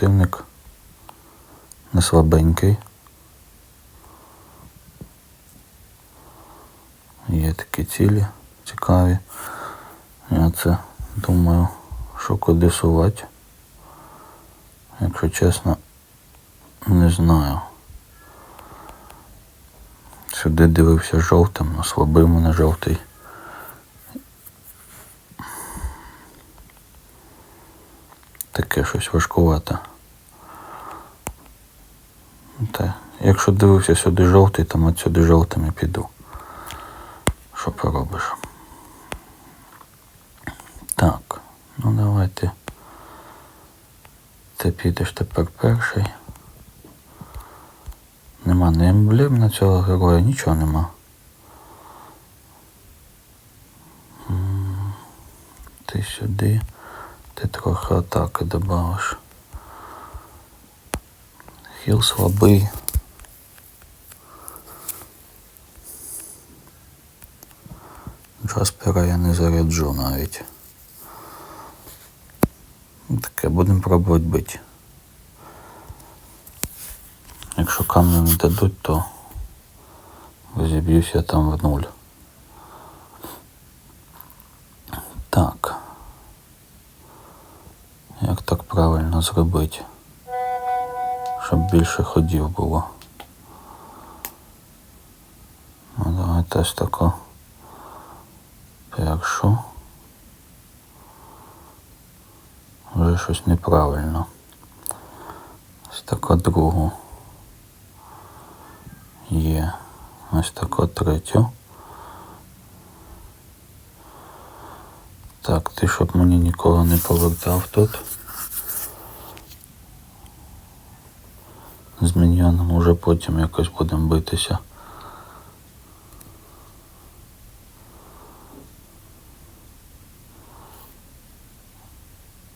Противник. Не слабенький. Є такі цілі цікаві. Я це думаю, що куди сувати. Якщо чесно, не знаю. Сюди дивився жовтим, но слабий мене жовтий. Таке щось важкувате. Та, якщо дивився сюди жовтий, то от сюди жовтим і піду. Що поробиш? Так, ну давайте. Ти підеш тепер перший. Нема ні емблем на цього героя, нічого нема. Ти сюди, ти трохи атаки добавиш. Хіл слабий. Джаспера я не заряджу навіть. Таке будемо пробувати бити. Якщо камні не дадуть, то розіб'юся там в нуль. Так. Як так зробити? Щоб більше ходів було. Ну давайте ось тако. Першу. Вже щось неправильно. Ось тако другу. Є. Ось тако третю. Так, ти щоб мені нікого не повертав тут. З міньйоном уже потім якось будемо битися.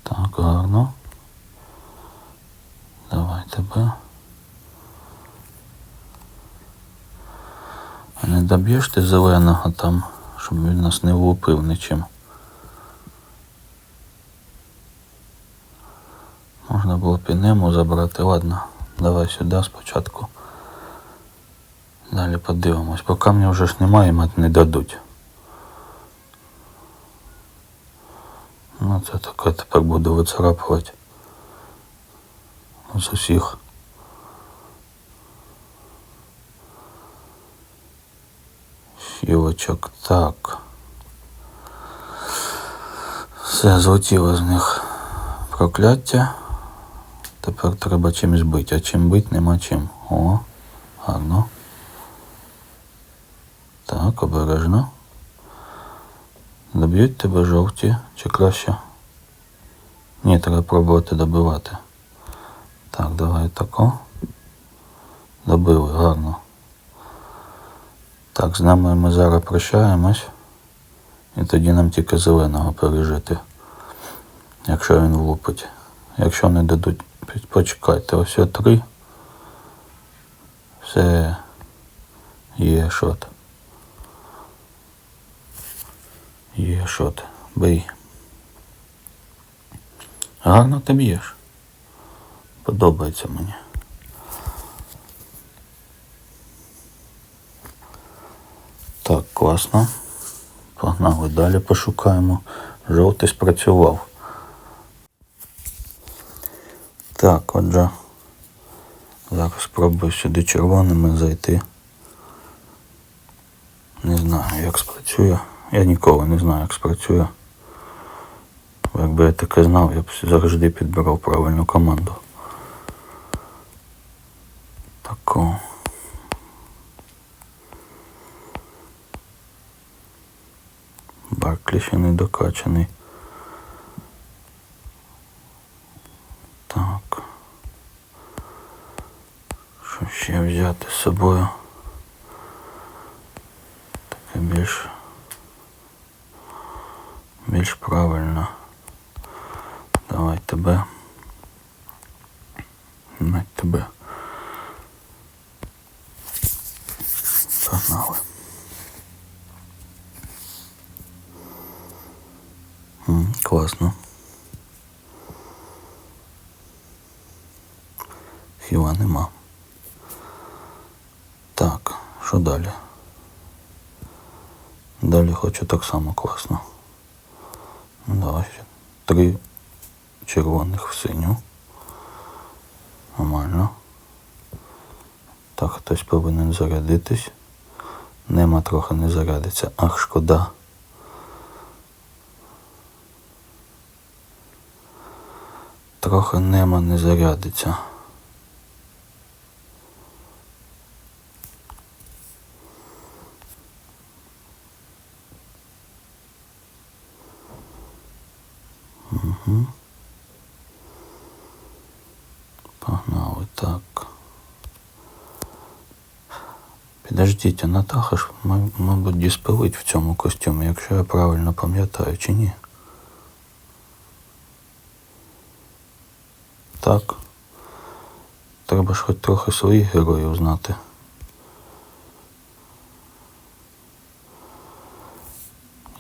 Так, гарно. Давай тебе. А не доб'єш ти зеленого там, щоб він нас не влупив нічим. Можна було пінему забрати, ладно. Давай сюди спочатку. Далі подивимось. Бо камня вже ж немає, мать не дадуть. Ну це таке тепер буду вицарапувати. З усіх. Філочок так. Все, злетіло з них прокляття. Тепер треба чимось бити, а чим бити нема чим. О, гарно. Так, обережно. Доб'ють тебе жовті чи краще? Ні, треба пробувати добивати. Так, давай тако. Добили, гарно. Так, з нами ми зараз прощаємось. І тоді нам тільки зеленого пережити. Якщо він влупить. Якщо не дадуть, почекайте, ось три. Все є шот. Є шот. Бий. Гарно ти б'єш. Подобається мені. Так, класно. Погнали далі пошукаємо. Жовтий спрацював. Так, отже. Зараз спробую сюди червоними зайти. Не знаю, як спрацює. Я ніколи не знаю, як спрацює. Якби я таке знав, я б завжди підбирав правильну команду. Таку. Барклі ще не докачаний. Так. Що ще взяти з собою? Таке більш більш правильно. Давай тебе. На тебе. Погнали. М, Класно. Хіла нема. Так, що далі? Далі хочу так само класно. Давай три червоних в синю. Нормально. Так, хтось повинен зарядитись. Нема трохи не зарядиться. Ах, шкода. Трохи нема не зарядиться. Угу. Погнали так. Підождіть, Натаха ж, мабуть, діспелить в цьому костюмі, якщо я правильно пам'ятаю, чи ні? Так. Треба ж хоч трохи своїх героїв знати.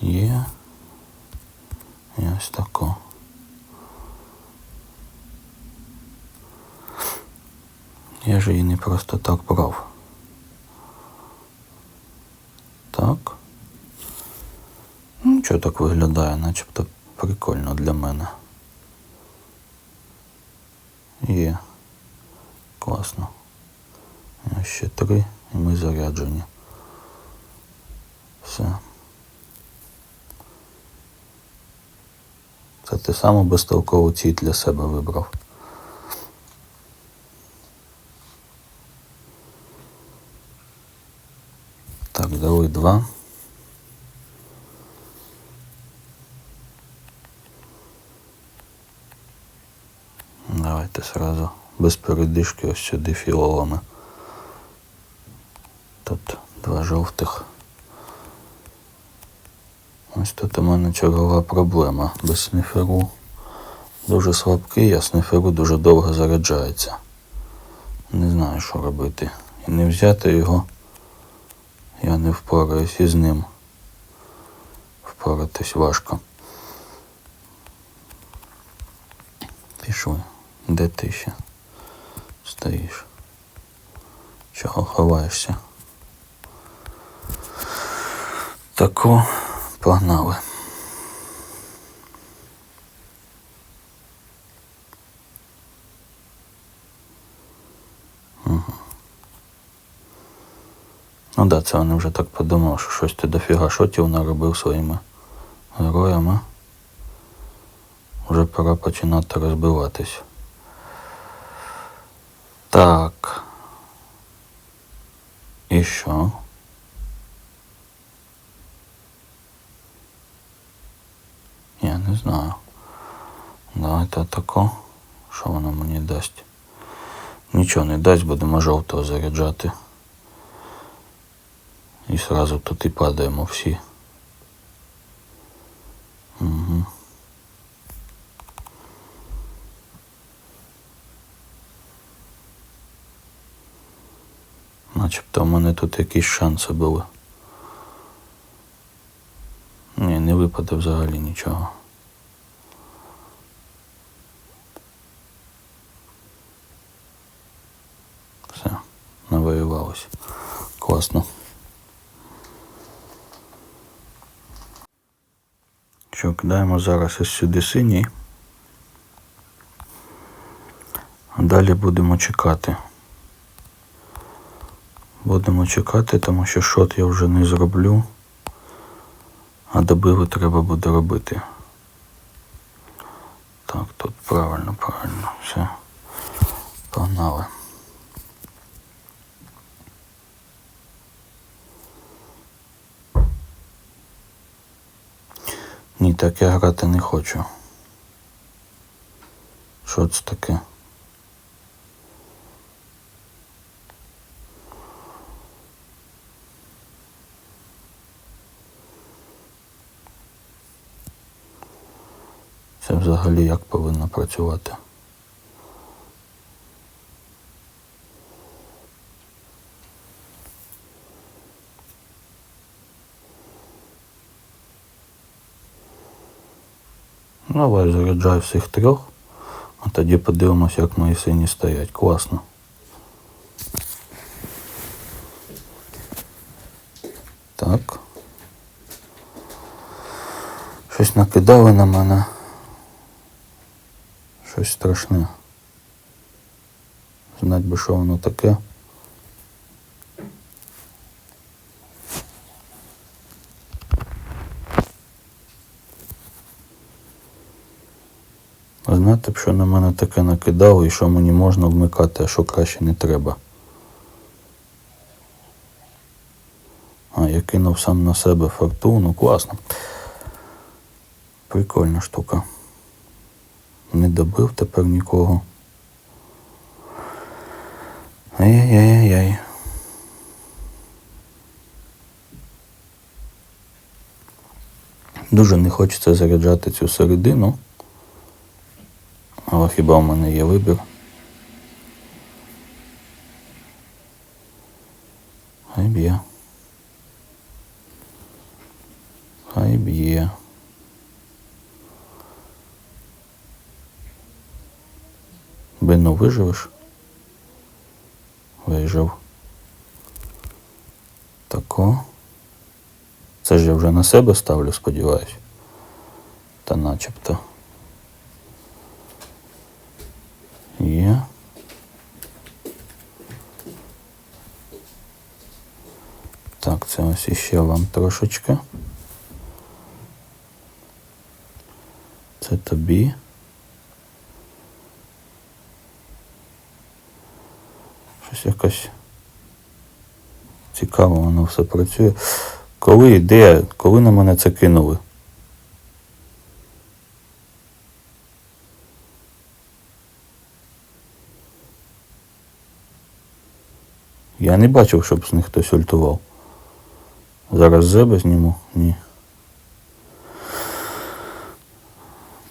Є. Ось тако. Я ж її не просто так брав. Так. Ну, Нічого так виглядає, начебто прикольно для мене. Є. Класно. Ще три, і ми заряджені. Все. Це ти саму безтолкову ціль для себе вибрав. Так, дали два. Давайте сразу без передишки ось сюди фіолами. Тут два жовтих. Ось тут у мене чергова проблема. Без сниферу дуже слабкий, а сниферу дуже довго заряджається. Не знаю, що робити. І не взяти його. Я не впораюсь із ним. Впоратись важко. Пішли. Де ти ще стоїш? Чого ховаєшся? Тако погнали. Ну да, це вони вже так подумав, що щось ти дофіга шотів наробив своїми героями. Вже пора починати розбиватись. Так. І що? Я не знаю. Давайте атако. Що воно мені дасть? Нічого не дасть, будемо жовтого заряджати. І сразу тут і падаємо всі. Угу. Начебто в мене тут якісь шанси були. Ні, не випаде взагалі нічого. Все, навоювалось. Класно. Що, кидаємо зараз ось сюди синій. Далі будемо чекати. Будемо чекати, тому що шот я вже не зроблю. А добиву треба буде робити. Так, тут правильно, правильно. Все. Погнали. Ні, так я грати не хочу. Що це таке? Це взагалі як повинно працювати. Ну, давай заряджай всіх трьох, а тоді подивимось, як мої сині стоять. Класно. Так. Щось накидали на мене. Щось страшне. Знать би, що воно таке. А Знати б, що на мене таке накидало і що мені можна вмикати, а що краще не треба. А, я кинув сам на себе фортуну. Класно. Прикольна штука. Не добив тепер нікого. Ай-яй-яй-яй. Дуже не хочеться заряджати цю середину. Але хіба в мене є вибір? Хай б'є. Хай б'є. Бину виживеш? Вижив. Тако. Це ж я вже на себе ставлю, сподіваюсь. Та начебто. Є. Так, це ось іще вам трошечки. Це тобі. Якось цікаво воно все працює. Коли, де, коли на мене це кинули? Я не бачив, щоб з них хтось ультував. Зараз зеби зніму? Ні.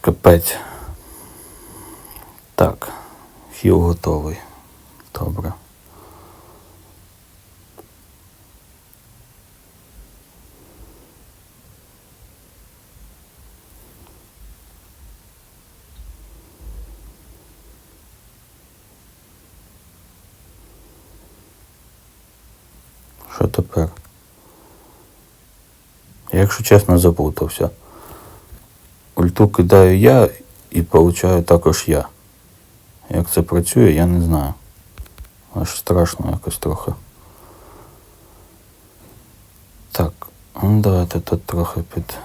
Капець. Так. Хіл готовий. Добре. Що тепер? Я, якщо чесно, заплутався. Ульту кидаю я і получаю також я. Як це працює, я не знаю. Аж страшно якось трохи. Так, ну давайте тут трохи під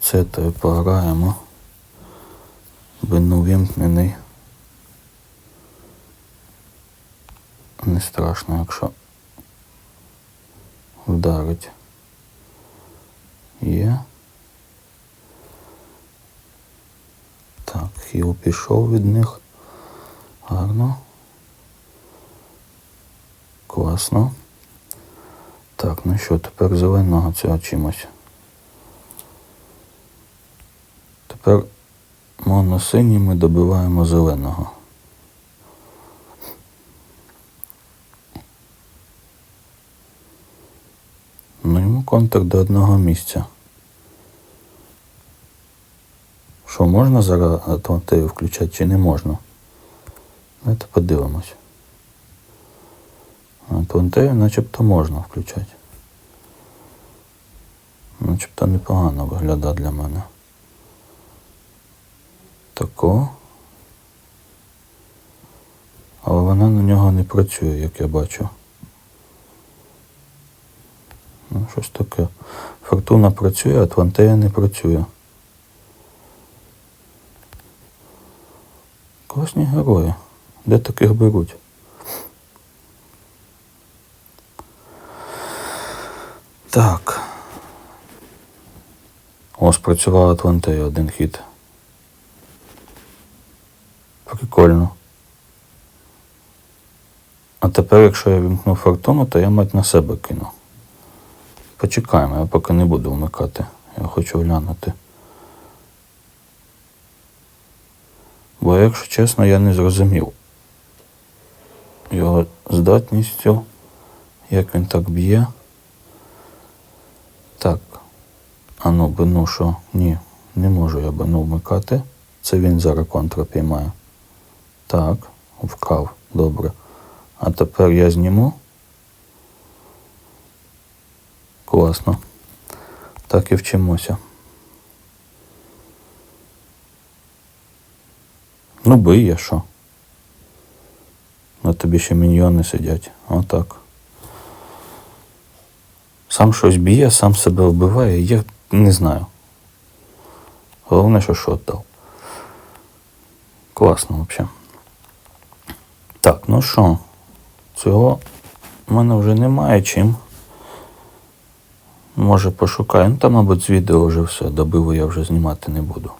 цетою пограємо. Бину вімкнений. Не страшно, якщо вдарить. Є. Так, хіл пішов від них. Гарно. Класно. Так, ну що, тепер зеленого цього чимось. Тепер моносиній ми добиваємо зеленого. Контакт до одного місця. Що можна зараз Атлантею включати чи не можна? Давайте подивимось. Атлантею начебто можна включати. Начебто непогано виглядає для мене. Тако. Але вона на нього не працює, як я бачу. Ну, щось таке. Фортуна працює, Атлантея не працює. Класні герої. Де таких беруть? Так. О, спрацювала Атлантея один хід. Прикольно. А тепер, якщо я вімкну фортуну, то я мать на себе кину. Почекаємо, я поки не буду вмикати. Я хочу глянути. Бо, якщо чесно, я не зрозумів його здатністю, як він так б'є. Так. А ну, бину що? Ні, не можу я бину вмикати. Це він зараз контра піймає. Так, вкав, добре. А тепер я зніму. Класно. Так і вчимося. Ну, бий я що. На тобі ще міньйони сидять. Отак. Сам щось б'є, сам себе вбиває, я не знаю. Головне, що шот дав. Класно взагалі. Так, ну що, цього в мене вже немає чим. Може пошукаю. Ну там, мабуть, з відео вже все. Добиву я вже знімати не буду.